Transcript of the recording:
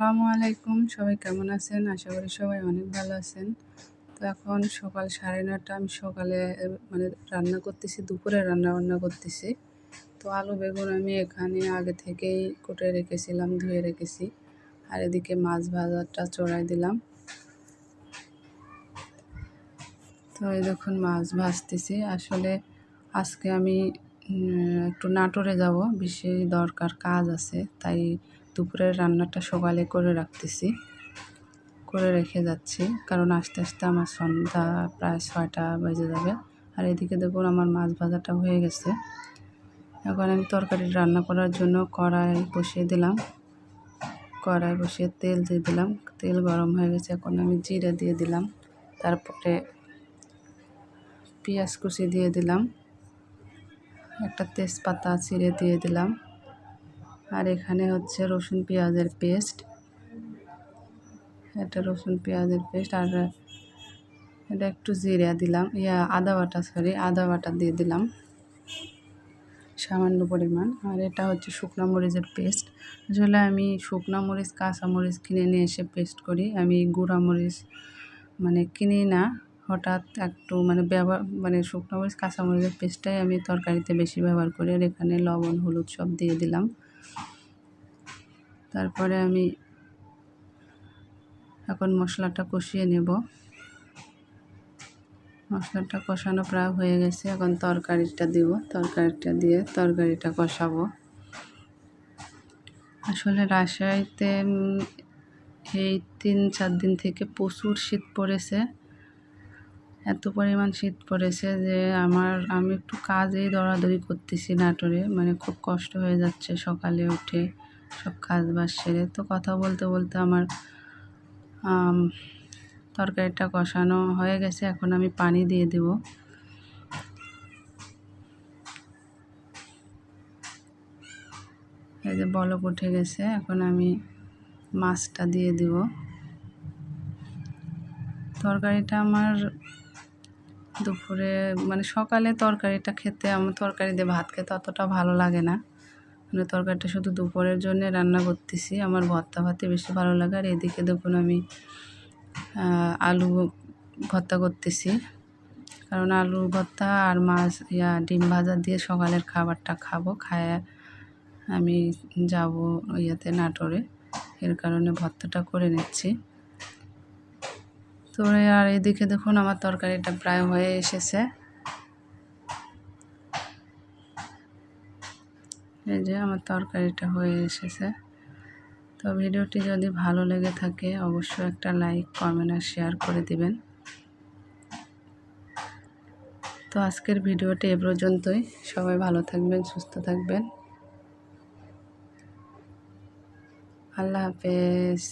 আসসালামু আলাইকুম। সবাই কেমন আছেন? আশা করি সবাই অনেক ভালো আছেন। তো এখন সকাল সাড়ে নটা আমি সকালে মানে রান্না করতেছি, দুপুরে রান্না বান্না করতেছি। তো আলু, বেগুন আমি এখানে আগে থেকেই কুটে রেখেছিলাম, ধুয়ে রেখেছি। আর এদিকে মাছ ভাজাটা চড়াই দিলাম। তো এই দেখুন, মাছ ভাজতেছি। আসলে আজকে আমি একটু নাটোরে যাব বিশেষ দরকার কাজ আছে, তাই দুপুরের রান্নাটা সকালে করে রাখতেছি। করে রেখে যাচ্ছি। কারণ আস্তে আস্তে আমার সন্ধ্যা প্রায় ছয়টা বেজে যাবে। আর এদিকে দেখুন আমার মাছ ভাজাটা হয়ে গেছে। এখন আমি তরকারি রান্না করার জন্য কড়াই বসিয়ে দিলাম। কড়াই বসিয়ে তেল দিয়ে দিলাম। তেল গরম হয়ে গেছে। এখন আমি জিরে দিয়ে দিলাম। তারপরে পেঁয়াজ কুচি দিয়ে দিলাম। একটা তেজপাতা ছিঁড়ে দিয়ে দিলাম। আর এখানে হচ্ছে রসুন পেঁয়াজের পেস্ট। এটা রসুন পেঁয়াজের পেস্ট আর এটা একটু জিরা দিলাম। ইয়া আদা বাটা সরি আদা বাটা দিয়ে দিলাম। সামান্য পরিমাণ। আর এটা হচ্ছে শুকনো মরিচের পেস্ট। আসলে আমি শুকনো মরিচ, কাঁচা মরিচ কিনে নিয়ে এসে পেস্ট করি। আমি গুঁড়া মরিচ মানে কিনি না। হঠাৎ একটু মানে ব্যবহার মানে শুকনো মরিচ, কাঁচা মরিচের পেস্টটাই আমি তরকারিতে বেশি ব্যবহার করি। আর এখানে লবণ, হলুদ সব দিয়ে দিলাম। তারপরে আমি এখন মশলাটা কষিয়ে নেব। মশলাটা কষানো প্রায় হয়ে গেছে, এখন তরকারিটা দিব। তরকারিটা দিয়ে তরকারিটা কষাবো। আসলে রাজশাহীতে এই তিন চার দিন থেকে প্রচুর শীত পড়েছে। এত পরিমাণ শীত পড়েছে যে আমার, আমি একটু কাজেই দৌড়াদৌড়ি করতেছি নাটোরে। মানে খুব কষ্ট হয়ে যাচ্ছে সকালে উঠে। সব কাজ বাজ সেরে তো কথা বলতে বলতে আমার তরকারিটা কষানো হয়ে গেছে। এখন আমি পানি দিয়ে দেব। এই যে বলক উঠে গেছে, এখন আমি মাছটা দিয়ে দিব। তরকারিটা আমার দুপুরে মানে সকালে তরকারিটা খেতে আমার তরকারি দিয়ে ভাত খেতে অতটা ভালো লাগে না। মানে তরকারিটা শুধু দুপুরের জন্য রান্না করতেছি। আমার ভর্তা ভাতে বেশি ভালো লাগে আর এদিকে দেখুন আমি আলু ভর্তা করতেছি। কারণ আলু ভর্তা আর মাছ, ইয়া, ডিম ভাজা দিয়ে সকালের খাবারটা খাব, খায় আমি যাব ইয়েতে নাটোরে। এর কারণে ভর্তাটা করে নিচ্ছি। তো আর এদিকে দেখুন আমার তরকারিটা প্রায় হয়ে এসেছে। এই যে আমার তরকারিটা হয়ে এসেছে। তো ভিডিওটি যদি ভালো লেগে থাকে, অবশ্যই একটা লাইক, কমেন্ট আর শেয়ার করে দিবেন। তো আজকের ভিডিওটি এ পর্যন্তই। সবাই ভালো থাকবেন, সুস্থ থাকবেন। আল্লাহ হাফেজ।